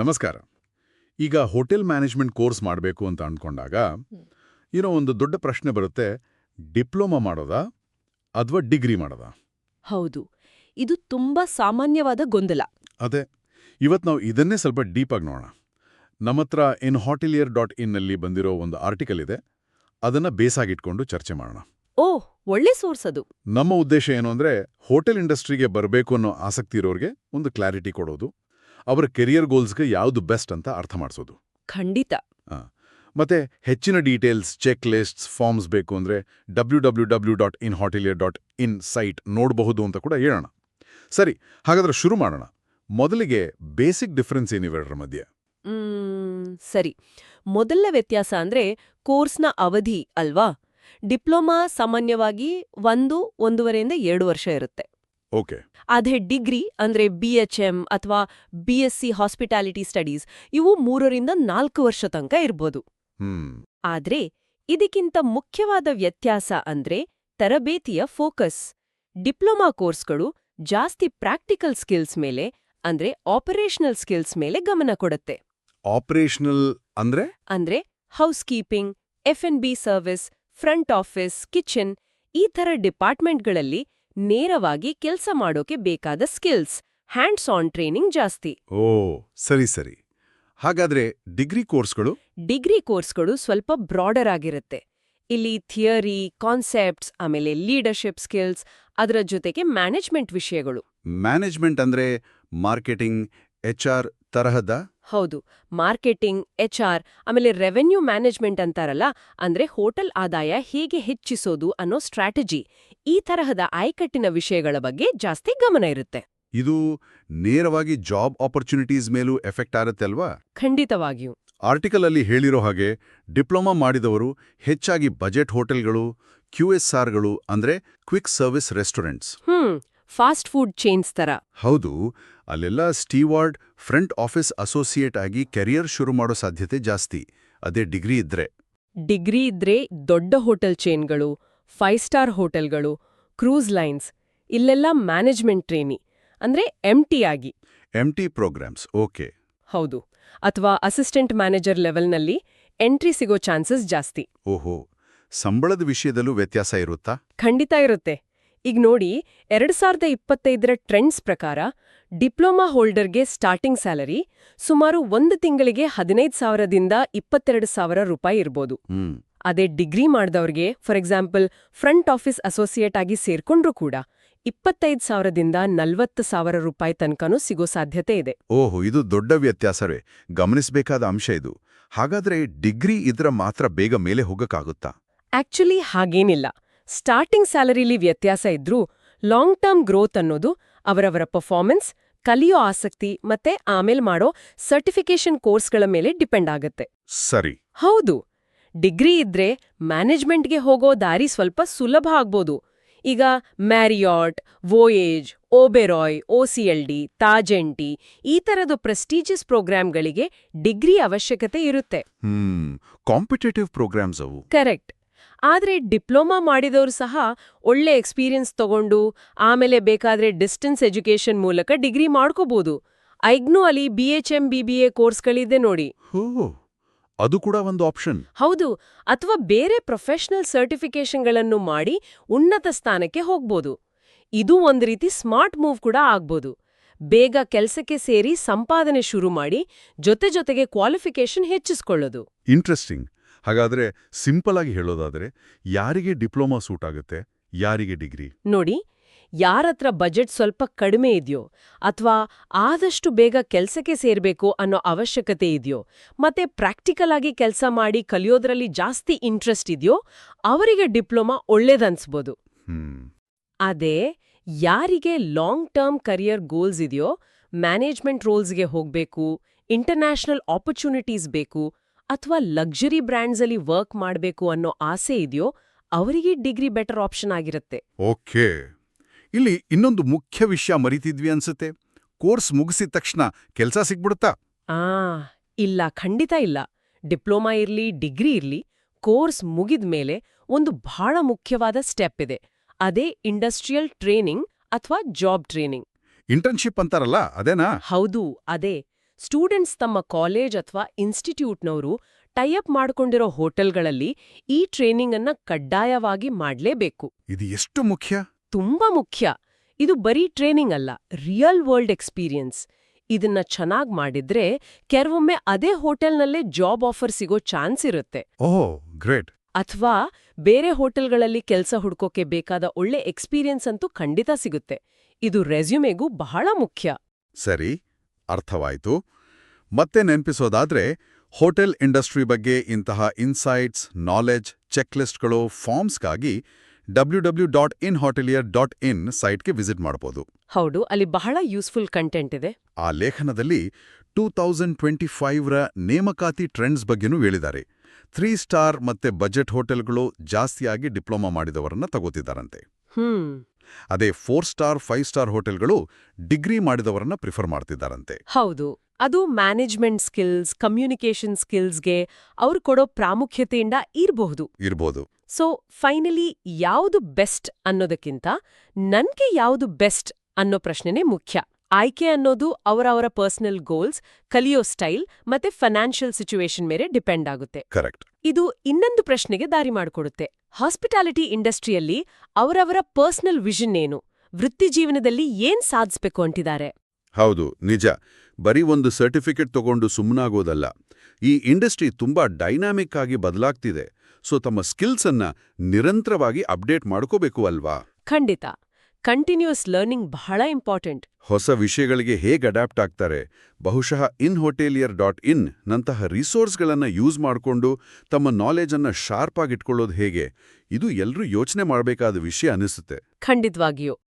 ನಮಸ್ಕಾರ. ಈಗ hotel management course ಮಾಡಬೇಕು ಅಂತ ಅಂದ್ಕೊಂಡಾಗ ಏನೋ ಒಂದು ದೊಡ್ಡ ಪ್ರಶ್ನೆ ಬರುತ್ತೆ. ಡಿಪ್ಲೊಮಾ ಮಾಡೋದಾ ಅಥವಾ ಡಿಗ್ರಿ ಮಾಡೋದಾ? ಹೌದು. ಇದು ತುಂಬಾ ಸಾಮಾನ್ಯವಾದ ಗೊಂದಲ. ಅದೇ. ಇವತ್ತು ನಾವು ಇದನ್ನೇ ಸ್ವಲ್ಪ ಡೀಪಾಗಿ ನೋಡೋಣ. ನಮ್ಮ ಹತ್ರ ಇನ್ ಹಾಟಿಲಿಯರ್ ಡಾಟ್ ಇನ್ನಲ್ಲಿ ಬಂದಿರೋ ಒಂದು ಆರ್ಟಿಕಲ್ ಇದೆ. ಅದನ್ನು ಬೇಸಾಗಿಟ್ಕೊಂಡು ಚರ್ಚೆ ಮಾಡೋಣ. ಓ ಒಳ್ಳೆ ಸೋರ್ಸ್ ಅದು. ನಮ್ಮ ಉದ್ದೇಶ ಏನು ಅಂದರೆ ಹೋಟೆಲ್ ಇಂಡಸ್ಟ್ರಿಗೆ ಬರಬೇಕು ಅನ್ನೋ ಆಸಕ್ತಿ ಇರೋರಿಗೆ ಒಂದು ಕ್ಲಾರಿಟಿ ಕೊಡೋದು. ಅವರ ಕೆರಿಯರ್ ಗೋಲ್ಸ್ಗೆ ಯಾವುದು ಬೆಸ್ಟ್ ಅಂತ ಅರ್ಥ ಮಾಡಿಸೋದು. ಖಂಡಿತ. ಮತ್ತೆ ಹೆಚ್ಚಿನ ಡೀಟೇಲ್ಸ್ ಚೆಕ್ ಲಿಸ್ಟ್ಸ್ ಫಾರ್ಮ್ಸ್ ಬೇಕು ಅಂದರೆ W W W dot in hotelier dot in site ನೋಡಬಹುದು ಅಂತ ಕೂಡ ಹೇಳೋಣ. ಸರಿ ಹಾಗಾದ್ರೆ ಶುರು ಮಾಡೋಣ. ಮೊದಲಿಗೆ ಬೇಸಿಕ್ ಡಿಫರೆನ್ಸ್ ಏನಿವೆರಡರ ಮಧ್ಯೆ? ಸರಿ. ಮೊದಲ ವ್ಯತ್ಯಾಸ ಅಂದ್ರೆ ಕೋರ್ಸ್ನ ಅವಧಿ ಅಲ್ವಾ? ಡಿಪ್ಲೊಮಾ ಸಾಮಾನ್ಯವಾಗಿ ಒಂದು ಒಂದೂವರೆಯಿಂದ ಎರಡು ವರ್ಷ ಇರುತ್ತೆ. ಓಕೆ. ಅದೇ ಡಿಗ್ರಿ ಅಂದ್ರೆ ಬಿ ಎಚ್ ಎಂ ಅಥವಾ B S C hospitality studies ಇವು ಮೂರರಿಂದ ನಾಲ್ಕು ವರ್ಷ ತನಕ ಇರ್ಬೋದು. ಆದ್ರೆ ಇದಕ್ಕಿಂತ ಮುಖ್ಯವಾದ ವ್ಯತ್ಯಾಸ ಅಂದ್ರೆ ತರಬೇತಿಯ ಫೋಕಸ್ ಡಿಪ್ಲೊಮಾ ಕೋರ್ಸ್ಗಳು ಜಾಸ್ತಿ ಪ್ರಾಕ್ಟಿಕಲ್ ಸ್ಕಿಲ್ಸ್ ಮೇಲೆ ಅಂದ್ರೆ ಆಪರೇಷನಲ್ ಸ್ಕಿಲ್ಸ್ ಮೇಲೆ ಗಮನ ಕೊಡುತ್ತೆ. ಆಪರೇಷನಲ್ ಅಂದ್ರೆ? ಅಂದ್ರೆ housekeeping F N B service front office kitchen ಈ ಥರ ಡಿಪಾರ್ಟ್ಮೆಂಟ್ಗಳಲ್ಲಿ ನೇರವಾಗಿ ಕೆಲಸ ಮಾಡೋಕೆ ಬೇಕಾದ ಸ್ಕಿಲ್ಸ್ ಹ್ಯಾಂಡ್ಸ್ ಆನ್ ಟ್ರೈನಿಂಗ್ ಜಾಸ್ತಿ. ಓ ಸರಿ ಸರಿ. ಹಾಗಾದ್ರೆ ಡಿಗ್ರಿ ಕೋರ್ಸ್ಗಳು? ಡಿಗ್ರಿ ಕೋರ್ಸ್ಗಳು ಸ್ವಲ್ಪ ಬ್ರಾಡರ್ ಆಗಿರುತ್ತೆ. ಇಲ್ಲಿ ಥಿಯರಿ ಕಾನ್ಸೆಪ್ಟ್ಸ್ ಆಮೇಲೆ ಲೀಡರ್ಶಿಪ್ ಸ್ಕಿಲ್ಸ್ ಅದರ ಜೊತೆಗೆ ಮ್ಯಾನೇಜ್ಮೆಂಟ್ ವಿಷಯಗಳು. ಮ್ಯಾನೇಜ್ಮೆಂಟ್ ಅಂದ್ರೆ ಮಾರ್ಕೆಟಿಂಗ್ ಎಚ್ ಆರ್ ತರಹದ? ಹೌದು ಮಾರ್ಕೆಟಿಂಗ್ ಎಚ್ ಆರ್ ಆಮೇಲೆ ರೆವೆನ್ಯೂ ಮ್ಯಾನೇಜ್ಮೆಂಟ್ ಅಂತಾರಲ್ಲ ಅಂದ್ರೆ ಹೋಟೆಲ್ ಆದಾಯ ಹೇಗೆ ಹೆಚ್ಚಿಸೋದು ಅನ್ನೋ ಸ್ಟ್ರಾಟಜಿ. ಈ ತರಹದ ಆಯ್ಕಟ್ಟಿನ ವಿಷಯಗಳ ಬಗ್ಗೆ ಜಾಸ್ತಿ ಗಮನ ಇರುತ್ತೆ. ಇದು ನೇರವಾಗಿ ಜಾಬ್ ಆಪರ್ಚುನಿಟೀಸ್ ಮೇಲೂ ಎಫೆಕ್ಟ್ ಆಗುತ್ತೆ ಅಲ್ವಾ? ಖಂಡಿತವಾಗಿಯೂ. ಆರ್ಟಿಕಲ್ ಅಲ್ಲಿ ಹೇಳಿರೋ ಹಾಗೆ ಡಿಪ್ಲೊಮಾ ಮಾಡಿದವರು ಹೆಚ್ಚಾಗಿ ಬಜೆಟ್ ಹೋಟೆಲ್ಗಳು ಕ್ಯೂ ಎಸ್ ಆರ್ಗಳು ಅಂದ್ರೆ quick service restaurants. Hmm fast food chains ತರ. ಹೌದು ಅಲ್ಲೆಲ್ಲ ಸ್ಟೀವಾರ್ಡ್ ಫ್ರಂಟ್ ಆಫೀಸ್ ಅಸೋಸಿಯೇಟ್ ಆಗಿ ಕೆರಿಯರ್ ಶುರು ಮಾಡೋ ಸಾಧ್ಯತೆ ಜಾಸ್ತಿ. ಅದೇ ಡಿಗ್ರಿ ಇದ್ರೆ. ಡಿಗ್ರಿ ಇದ್ರೆ ದೊಡ್ಡ ಹೋಟೆಲ್ ಚೇನ್ಗಳು ಫೈವ್ ಸ್ಟಾರ್ ಹೋಟೆಲ್ಗಳು ಕ್ರೂಸ್ ಲೈನ್ಸ್ ಇಲ್ಲೆಲ್ಲ ಮ್ಯಾನೇಜ್ಮೆಂಟ್ ಟ್ರೇನಿ ಅಂದ್ರೆ ಎಂಟಿ ಆಗಿ. M T programmes okay. ಹೌದು ಅಥವಾ ಅಸಿಸ್ಟೆಂಟ್ ಮ್ಯಾನೇಜರ್ ಲೆವೆಲ್ನಲ್ಲಿ ಎಂಟ್ರಿ ಸಿಗೋ ಚಾನ್ಸಸ್ ಜಾಸ್ತಿ. ಓಹೋ ಸಂಬಳದ ವಿಷಯದಲ್ಲೂ ವ್ಯತ್ಯಾಸ ಇರುತ್ತಾ? ಖಂಡಿತ ಇರುತ್ತೆ. ಈಗ ನೋಡಿ ಎರಡ್ ಸಾವಿರದ ಇಪ್ಪತ್ತೈದರ ಟ್ರೆಂಡ್ಸ್ ಪ್ರಕಾರ ಡಿಪ್ಲೊಮಾ ಹೋಲ್ಡರ್ಗೆ ಸ್ಟಾರ್ಟಿಂಗ್ ಸ್ಯಾಲರಿ ಸುಮಾರು ಒಂದು ತಿಂಗಳಿಗೆ ಹದಿನೈದು ಸಾವಿರದಿಂದ ಇಪ್ಪತ್ತೆರಡು ಸಾವಿರ ರೂಪಾಯಿ ಇರ್ಬೋದು. ಅದೇ degree ಮಾಡಿದವ್ರಿಗೆ for example front office associate ಆಗಿ ಸೇರ್ಕೊಂಡ್ರೂ ಕೂಡ ಇಪ್ಪತ್ತೈದು ಸಾವಿರದಿಂದ ನಲ್ವತ್ತು ಸಾವಿರ ರೂಪಾಯಿ ತನಕನೂ ಸಿಗೋ ಸಾಧ್ಯತೆ ಇದೆ. ಓಹೋ ಇದು ದೊಡ್ಡ ವ್ಯತ್ಯಾಸವೇ. ಗಮನಿಸಬೇಕಾದ ಅಂಶ ಇದು. ಹಾಗಾದ್ರೆ ಡಿಗ್ರಿ ಇದ್ರ ಮಾತ್ರ ಬೇಗ ಮೇಲೆ ಹೋಗಕ್ಕಾಗುತ್ತಾ? ಆಕ್ಚುಲಿ ಹಾಗೇನಿಲ್ಲ. ಸ್ಟಾರ್ಟಿಂಗ್ ಸ್ಯಾಲರಿಲಿ ವ್ಯತ್ಯಾಸ ಇದ್ರೂ ಲಾಂಗ್ ಟರ್ಮ್ ಗ್ರೋತ್ ಅನ್ನೋದು ಅವರವರ ಪರ್ಫಾರ್ಮೆನ್ಸ್ ಕಲಿಯೋ ಆಸಕ್ತಿ ಮತ್ತೆ ಆಮೇಲೆ ಮಾಡೋ ಸರ್ಟಿಫಿಕೇಶನ್ ಕೋರ್ಸ್ಗಳ ಮೇಲೆ ಡಿಪೆಂಡ್ ಆಗುತ್ತೆ. ಸರಿ. ಹೌದು. ಡಿಗ್ರಿ ಇದ್ರೆ ಮ್ಯಾನೇಜ್ಮೆಂಟ್ಗೆ ಹೋಗೋ ದಾರಿ ಸ್ವಲ್ಪ ಸುಲಭ ಆಗ್ಬೋದು. ಈಗ ಮ್ಯಾರಿಯಾಟ್ ವೋಯೇಜ್ ಓಬೆರಾಯ್ ಡಿ ತಾಜೆಂಟಿ ಈ ತರದ ಪ್ರೆಸ್ಟೀಜಿಯಸ್ ಪ್ರೋಗ್ರಾಂಗಳಿಗೆ ಡಿಗ್ರಿ ಅವಶ್ಯಕತೆ ಇರುತ್ತೆ. ಕಾಂಪಿಟೇಟಿವ್ ಪ್ರೋಗ್ರಾಮ್ಸ್ ಅವು. ಕರೆಕ್ಟ್. ಆದ್ರೆ ಡಿಪ್ಲೊಮಾ ಮಾಡಿದವರು ಸಹ ಒಳ್ಳೆ ಎಕ್ಸ್ಪೀರಿಯನ್ಸ್ ತಗೊಂಡು ಆಮೇಲೆ ಬೇಕಾದ್ರೆ ಡಿಸ್ಟೆನ್ಸ್ ಎಜುಕೇಶನ್ ಮೂಲಕ ಡಿಗ್ರಿ ಮಾಡ್ಕೋಬಹುದು ಐಗ್ನೂ ಅಲ್ಲಿ B H M B B A ಕೋರ್ಸ್ಗಳಿದೆ ನೋಡಿ. ಹೋ ಅದು ಕೂಡ ಒಂದು ಆಪ್ಷನ್ ಹೌದು ಅಥವಾ ಬೇರೆ ಪ್ರೊಫೆಷನಲ್ ಸರ್ಟಿಫಿಕೇಶನ್ಗಳನ್ನು ಮಾಡಿ ಉನ್ನತ ಸ್ಥಾನಕ್ಕೆ ಹೋಗ್ಬೋದು. ಇದು ಒಂದು ರೀತಿ ಸ್ಮಾರ್ಟ್ ಮೂವ್ ಕೂಡ ಆಗ್ಬೋದು. ಬೇಗ ಕೆಲಸಕ್ಕೆ ಸೇರಿ ಸಂಪಾದನೆ ಶುರು ಮಾಡಿ ಜೊತೆ ಜೊತೆಗೆ ಕ್ವಾಲಿಫಿಕೇಶನ್ ಹೆಚ್ಚಿಸ್ಕೊಳ್ಳೋದು. ಇಂಟ್ರೆಸ್ಟಿಂಗ್ ಹಾಗಾದ್ರೆ ಸಿಂಪಲ್ ಆಗಿ ಹೇಳೋದಾದ್ರೆ ಯಾರಿಗೆ ಡಿಪ್ಲೊಮಾ ಸೂಟ್ ಆಗುತ್ತೆ ಯಾರಿಗೆ ಡಿಗ್ರಿ ನೋಡಿ ಯಾರತ್ರ ಬಜೆಟ್ ಸ್ವಲ್ಪ ಕಡಿಮೆ ಇದೆಯೋ ಅಥವಾ ಆದಷ್ಟು ಬೇಗ ಕೆಲಸಕ್ಕೆ ಸೇರಬೇಕು ಅನ್ನೋ ಅವಶ್ಯಕತೆ ಇದೆಯೋ ಮತ್ತೆ ಪ್ರಾಕ್ಟಿಕಲ್ ಆಗಿ ಕೆಲಸ ಮಾಡಿ ಕಲಿಯೋದ್ರಲ್ಲಿ ಜಾಸ್ತಿ ಇಂಟ್ರೆಸ್ಟ್ ಇದೆಯೋ ಅವರಿಗೆ ಡಿಪ್ಲೊಮಾ ಒಳ್ಳೇದನ್ಸ್ಬೋದು. ಅದೇ ಯಾರಿಗೆ ಲಾಂಗ್ ಟರ್ಮ್ ಕರಿಯರ್ ಗೋಲ್ಸ್ ಇದೆಯೋ ಮ್ಯಾನೇಜ್ಮೆಂಟ್ ರೋಲ್ಸ್ಗೆ ಹೋಗ್ಬೇಕು ಇಂಟರ್ನ್ಯಾಷನಲ್ ಆಪರ್ಚುನಿಟೀಸ್ ಬೇಕು ಅಥವಾ ಲಕ್ಸುರಿ ಬ್ರ್ಯಾಂಡ್ಸಲ್ಲಿ ವರ್ಕ್ ಮಾಡಬೇಕು ಅನ್ನೋ ಆಸೆ ಇದೆಯೋ ಅವರಿಗೆ ಡಿಗ್ರಿ ಬೆಟರ್ ಆಪ್ಷನ್ ಆಗಿರುತ್ತೆ. ಓಕೆ. ಇಲ್ಲಿ ಇನ್ನೊಂದು ಮುಖ್ಯ ವಿಷಯ ಮರಿತಿದ್ವಿ ಅನ್ಸುತ್ತೆ. ಕೋರ್ಸ್ ಮುಗಿಸಿದ ತಕ್ಷಣ ಕೆಲಸ ಸಿಗ್ಬಿಡುತ್ತಾ? ಆ ಇಲ್ಲ ಖಂಡಿತ ಇಲ್ಲ. ಡಿಪ್ಲೊಮಾ ಇರ್ಲಿ ಡಿಗ್ರಿ ಇರ್ಲಿ ಕೋರ್ಸ್ ಮುಗಿದ ಮೇಲೆ ಒಂದು ಬಹಳ ಮುಖ್ಯವಾದ ಸ್ಟೆಪ್ ಇದೆ. ಅದೇ ಇಂಡಸ್ಟ್ರಿಯಲ್ ಟ್ರೈನಿಂಗ್ ಅಥವಾ ಜಾಬ್ ಟ್ರೈನಿಂಗ್. ಇಂಟರ್ನ್ಶಿಪ್ ಅಂತಾರಲ್ಲ ಅದೇನಾ? ಹೌದು ಅದೇ. ಸ್ಟೂಡೆಂಟ್ಸ್ ತಮ್ಮ ಕಾಲೇಜ್ ಅಥವಾ ಇನ್ಸ್ಟಿಟ್ಯೂಟ್ನವರು ಟೈಅಪ್ ಮಾಡ್ಕೊಂಡಿರೋ ಹೋಟೆಲ್ಗಳಲ್ಲಿ ಈ ಟ್ರೈನಿಂಗ್ ಅನ್ನ ಕಡ್ಡಾಯವಾಗಿ ಮಾಡ್ಲೇಬೇಕು. ಇದು ಎಷ್ಟು ಮುಖ್ಯ? ತುಂಬಾ ಮುಖ್ಯ. ಇದು ಬರೀ ಟ್ರೈನಿಂಗ್ ಅಲ್ಲ ರಿಯಲ್ ವರ್ಲ್ಡ್ ಎಕ್ಸ್ಪೀರಿಯನ್ಸ್. ಇದನ್ನ ಚೆನ್ನಾಗ್ ಮಾಡಿದ್ರೆ ಕೆಲವೊಮ್ಮೆ ಅದೇ ಹೋಟೆಲ್ನಲ್ಲೇ ಜಾಬ್ ಆಫರ್ ಸಿಗೋ ಚಾನ್ಸ್ ಇರುತ್ತೆ. Oh great. ಅಥವಾ ಬೇರೆ ಹೋಟೆಲ್ಗಳಲ್ಲಿ ಕೆಲಸ ಹುಡ್ಕೋಕೆ ಬೇಕಾದ ಒಳ್ಳೆ ಎಕ್ಸ್ಪೀರಿಯನ್ಸ್ ಅಂತೂ ಖಂಡಿತ ಸಿಗುತ್ತೆ. ಇದು ರೆಸ್ಯೂಮೆಗೂ ಬಹಳ ಮುಖ್ಯ. ಸರಿ ಅರ್ಥವಾಯ್ತು. ಮತ್ತೆ ನೆನಪಿಸೋದಾದ್ರೆ ಹೋಟೆಲ್ ಇಂಡಸ್ಟ್ರಿ ಬಗ್ಗೆ ಇಂತಹ ಇನ್ಸೈಟ್ಸ್ ನಾಲೆಜ್ ಚೆಕ್ಲಿಸ್ಟ್ಗಳು ಫಾರ್ಮ್ಸ್ಗಾಗಿ W W dot in hotelier dot in ಸೈಟ್ಗೆ ವಿಸಿಟ್ ಮಾಡಬಹುದು ಹೌದು ಅಲ್ಲಿ ಬಹಳ ಯೂಸ್ಫುಲ್ ಕಂಟೆಂಟ್ ಇದೆ. ಆ ಲೇಖನದಲ್ಲಿ ಟೂ ತೌಸಂಡ್ ಟ್ವೆಂಟಿ ಫೈವ್ರ ನೇಮಕಾತಿ ಟ್ರೆಂಡ್ಸ್ ಬಗ್ಗೆನೂ ಹೇಳಿದ್ದಾರೆ. ತ್ರೀ ಸ್ಟಾರ್ ಮತ್ತೆ ಬಜೆಟ್ ಹೋಟೆಲ್ಗಳು ಜಾಸ್ತಿಯಾಗಿ ಡಿಪ್ಲೊಮಾ ಮಾಡಿದವರನ್ನ ತಗೋತಿದ್ದಾರಂತೆ. ಅದೇ ಫೋರ್ ಸ್ಟಾರ್ ಫೈವ್ ಸ್ಟಾರ್ ಹೋಟೆಲ್ಗಳು ಡಿಗ್ರಿ ಮಾಡಿದವರನ್ನ ಪ್ರಿಫರ್ ಮಾಡ್ತಿದ್ದಾರಂತೆ. ಹೌದು. ಅದು ಮ್ಯಾನೇಜ್ಮೆಂಟ್ ಸ್ಕಿಲ್ಸ್ ಕಮ್ಯುನಿಕೇಷನ್ ಸ್ಕಿಲ್ಸ್ಗೆ ಅವ್ರು ಕೊಡೋ ಪ್ರಾಮುಖ್ಯತೆಯಿಂದ ಇರಬಹುದು. ಇರ್ಬೋದು. ಸೊ ಫೈನಲಿ ಯಾವುದು ಬೆಸ್ಟ್ ಅನ್ನೋದಕ್ಕಿಂತ ನನ್ಗೆ ಯಾವುದು ಬೆಸ್ಟ್ ಅನ್ನೋ ಪ್ರಶ್ನೆನೇ ಮುಖ್ಯ. ಆಯ್ಕೆ ಅನ್ನೋದು ಅವರವರ ಪರ್ಸನಲ್ ಗೋಲ್ಸ್ ಕಲಿಯೋ ಸ್ಟೈಲ್ ಮತ್ತೆ ಫೈನಾನ್ಷಿಯಲ್ ಸಿಚುವೇಶನ್ ಮೇಲೆ ಡಿಪೆಂಡ್ ಆಗುತ್ತೆ. ಕರೆಕ್ಟ್ ಇದು ಇನ್ನೊಂದು ಪ್ರಶ್ನೆಗೆ ದಾರಿ ಮಾಡಿಕೊಡುತ್ತೆ. ಹಾಸ್ಪಿಟಾಲಿಟಿ ಇಂಡಸ್ಟ್ರಿಯಲ್ಲಿ ಅವರವರ ಪರ್ಸನಲ್ ವಿಷನ್ ಏನು? ವೃತ್ತಿ ಜೀವನದಲ್ಲಿ ಏನ್ ಸಾಧಿಸ್ಬೇಕು ಅಂತಿದ್ದಾರೆ? ಹೌದು ನಿಜ. ಬರೀ ಒಂದು ಸರ್ಟಿಫಿಕೇಟ್ ತಗೊಂಡು ಸುಮ್ಮನಾಗೋದಲ್ಲ ಈ ಇಂಡಸ್ಟ್ರಿ ತುಂಬಾ ಡೈನಾಮಿಕ್ ಆಗಿ ಬದಲಾಗ್ತಿದೆ. ಸೊ ತಮ್ಮ ಸ್ಕಿಲ್ಸ್ ಅನ್ನ ನಿರಂತರವಾಗಿ ಅಪ್ಡೇಟ್ ಮಾಡ್ಕೋಬೇಕು ಅಲ್ವಾ? ಖಂಡಿತ. ಕಂಟಿನ್ಯೂಸ್ ಲರ್ನಿಂಗ್ ಬಹಳ ಇಂಪಾರ್ಟೆಂಟ್. ಹೊಸ ವಿಷಯಗಳಿಗೆ ಹೇಗೆ ಅಡಾಪ್ಟ್ ಆಗ್ತಾರೆ? ಬಹುಶಃ ಇನ್ ಹೋಟೇಲಿಯರ್ ಡಾಟ್ ಇನ್ ನಂತಹ ರಿಸೋರ್ಸ್ಗಳನ್ನು ಯೂಸ್ ಮಾಡಿಕೊಂಡು ತಮ್ಮ ನಾಲೆಜ್ ಅನ್ನ ಶಾರ್ಪ್ ಆಗಿಟ್ಕೊಳ್ಳೋದು ಹೇಗೆ? ಇದು ಎಲ್ಲರೂ ಯೋಚನೆ ಮಾಡಬೇಕಾದ ವಿಷಯ ಅನಿಸುತ್ತೆ. ಖಂಡಿತವಾಗಿಯೂ.